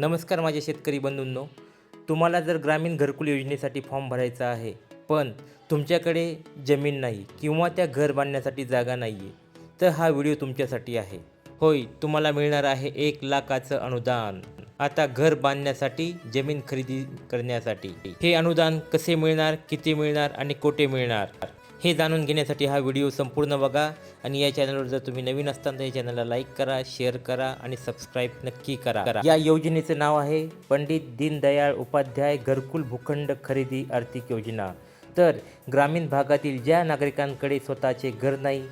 नमस्कार माझे शेतकरी बंधूंनो. तुम्हाला जर ग्रामीण घरकुल योजनेसाठी फॉर्म भरायचा आहे पण तुमच्याकडे जमीन नाही किंवा त्या घर बांधण्यासाठी जागा नाही आहे तर हा व्हिडिओ तुमच्यासाठी आहे. होय तुम्हाला मिळणार आहे एक लाखाचं अनुदान. आता घर बांधण्यासाठी जमीन खरेदी करण्यासाठी हे अनुदान कसे मिळणार किती मिळणार आणि कोठे मिळणार? हे जाणून घेण्यासाठी हा व्हिडिओ संपूर्ण बघा आणि या चॅनलवर जर तुम्ही नवीन असताल तर या चॅनलला लाईक करा शेअर करा आणि सबस्क्राईब नक्की करा. या योजनेचं नाव आहे पंडित दीनदयाळ उपाध्याय घरकुल भूखंड खरेदी आर्थिक योजना. तर ग्रामीण भागातील ज्या नागरिकांकडे स्वतःचे घर नाही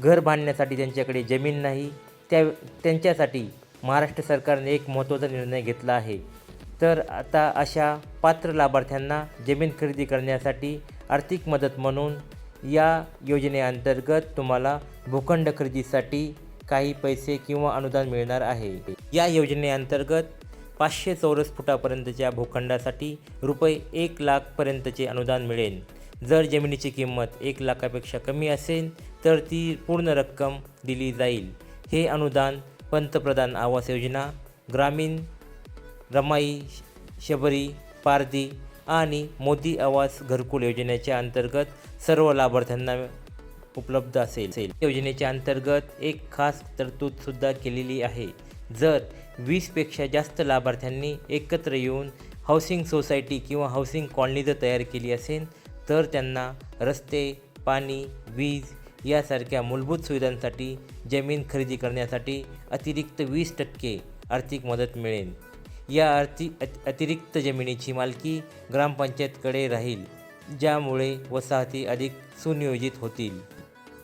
घर बांधण्यासाठी त्यांच्याकडे जमीन नाही त्या त्यांच्यासाठी महाराष्ट्र सरकारने एक महत्त्वाचा निर्णय घेतला आहे. तर आता अशा पात्र लाभार्थ्यांना जमीन खरेदी करण्यासाठी आर्थिक मदत म्हणून या योजनेअंतर्गत तुम्हाला भूखंड खरेदीसाठी काही पैसे किंवा अनुदान मिळणार आहे. या योजनेअंतर्गत पाचशे चौरस फुटापर्यंतच्या भूखंडासाठी रुपये एक लाखपर्यंतचे अनुदान मिळेल. जर जमिनीची किंमत एक लाखापेक्षा कमी असेल तर ती पूर्ण रक्कम दिली जाईल. हे अनुदान पंतप्रधान आवास योजना ग्रामीण रमाई शबरी पारधी आणि मोदी आवास घरकुल योजनेच्या अंतर्गत सर्व लाभार्थ्यांना उपलब्ध असेल. योजनेच्या अंतर्गत एक खास तरतूदसुद्धा केलेली आहे. जर वीसपेक्षा जास्त लाभार्थ्यांनी एकत्र येऊन हाऊसिंग सोसायटी किंवा हाऊसिंग कॉलनी जर तयार केली असेल तर त्यांना रस्ते पाणी वीज यासारख्या मूलभूत सुविधांसाठी जमीन खरेदी करण्यासाठी अतिरिक्त वीस टक्के आर्थिक मदत मिळेल. या आर्थिक अतिरिक्त जमिनीची मालकी ग्रामपंचायतकडे राहील ज्यामुळे वसाहती अधिक सुनियोजित होतील.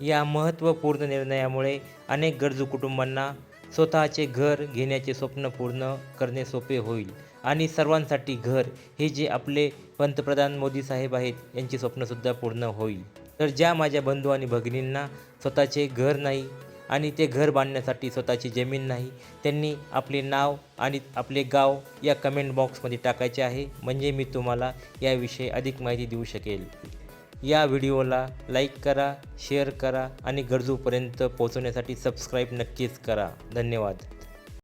या महत्त्वपूर्ण निर्णयामुळे अनेक गरजू कुटुंबांना स्वतःचे घर घेण्याचे स्वप्न पूर्ण करणे सोपे होईल आणि सर्वांसाठी घर हे जे आपले पंतप्रधान मोदी साहेब आहेत यांचे स्वप्नसुद्धा पूर्ण होईल. तर ज्या माझ्या बंधू आणि भगिनींना स्वतःचे घर नाही आणि ते घर बांधण्यासाठी स्वतःची जमीन नाही. त्यांनी आपले नाव आणि आपले गाव या कमेंट बॉक्समध्ये टाकायचे आहे. म्हणजे मी तुम्हाला याविषयी अधिक माहिती देऊ शकेल. या व्हिडिओला लाईक करा शेअर करा आणि गरजूपर्यंत पोहोचवण्यासाठी सबस्क्राईब नक्कीच करा. धन्यवाद.